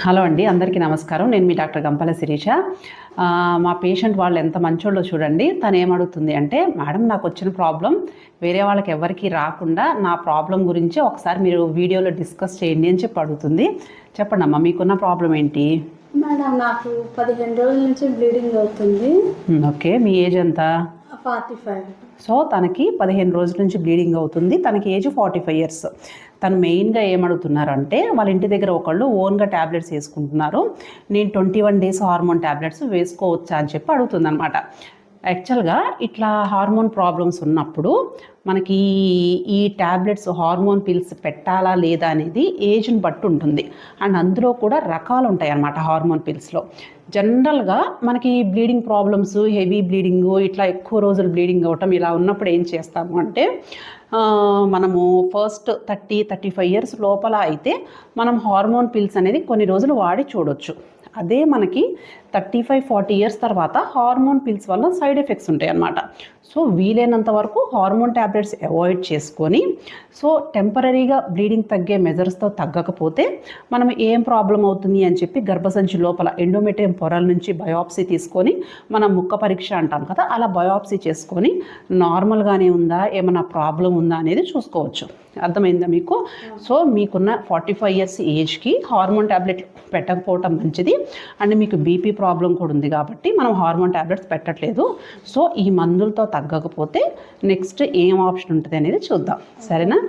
Hello అండి అందరికీ నమస్కారం. నేను మీ డాక్టర్ గంపల శిరీష. మా పేషెంట్ వాళ్ళు ఎంత మంచోళ్ళో చూడండి. తను ఏమడుగుతుంది అంటే మేడం నాకు వచ్చిన ప్రాబ్లం వేరే వాళ్ళకి ఎవరికి రాకుండా నా ప్రాబ్లం గురించి ఒకసారి మీరు వీడియోలో డిస్కస్ చేయండి అని చెప్పి అడుగుతుంది. చెప్పండి అమ్మా మీకున్న ప్రాబ్లం ఏంటి? మేడం నాకు పదిహేను రోజుల నుంచి బ్లీడింగ్ అవుతుంది. ఓకే. మీ ఏజ్ ఎంత? Forty five. సో తనకి పదిహేను రోజుల నుంచి బ్లీడింగ్ అవుతుంది. తనకి ఏజ్ ఫార్టీ ఫైవ్ ఇయర్స్ తను మెయిన్గా ఏమడుగుతున్నారంటే వాళ్ళ ఇంటి దగ్గర ఒకళ్ళు ఓన్గా ట్యాబ్లెట్స్ వేసుకుంటున్నారు. నేను twenty one days hormone tablets వేసుకోవచ్చా అని చెప్పి అడుగుతుంది అనమాట యాక్చువల్గా ఇట్లా హార్మోన్ ప్రాబ్లమ్స్ ఉన్నప్పుడు మనకి ఈ ట్యాబ్లెట్స్ హార్మోన్ పిల్స్ పెట్టాలా లేదా అనేది ఏజ్ని బట్టి ఉంటుంది. అండ్ అందులో కూడా రకాలు ఉంటాయి అన్నమాట హార్మోన్ పిల్స్లో. జనరల్గా మనకి బ్లీడింగ్ ప్రాబ్లమ్స్ హెవీ బ్లీడింగ్ ఇట్లా ఎక్కువ రోజులు బ్లీడింగ్ అవ్వటం ఇలా ఉన్నప్పుడు ఏం చేస్తాము అంటే మనము first thirty thirty five years లోపల అయితే మనం హార్మోన్ పిల్స్ అనేది కొన్ని రోజులు వాడి చూడొచ్చు. అదే మనకి థర్టీ ఫైవ్ ఫార్టీ ఇయర్స్ తర్వాత హార్మోన్ పిల్స్ వల్ల సైడ్ ఎఫెక్ట్స్ ఉంటాయి అన్నమాట సో వీలైనంత వరకు హార్మోన్ ట్యాబ్లెట్స్ అవాయిడ్ చేసుకొని సో టెంపరీగా బ్లీడింగ్ తగ్గే మెజర్స్తో తగ్గకపోతే మనం ఏం ప్రాబ్లం అవుతుంది అని చెప్పి గర్భసంచి లోపల ఎండోమెట్రియం పొరల నుంచి బయాప్సీ తీసుకొని మనం ముక్క పరీక్ష అంటాం కదా అలా బయాప్సీ చేసుకొని నార్మల్గానే ఉందా ఏమైనా ప్రాబ్లం ఉందా అనేది చూసుకోవచ్చు. అర్థమైందా మీకు? సో మీకున్న ఫార్టీ ఫైవ్ ఇయర్స్ ఏజ్కి హార్మోన్ ట్యాబ్లెట్ పెట్టకపోవటం మంచిది. అండ్ మీకు బీపీ ప్రాబ్లం కూడా ఉంది కాబట్టి మనం హార్మోన్ ట్యాబ్లెట్స్ పెట్టట్లేదు. సో ఈ మందులతో తగ్గకపోతే నెక్స్ట్ ఏం ఆప్షన్ ఉంటుంది అనేది చూద్దాం. సరేనా?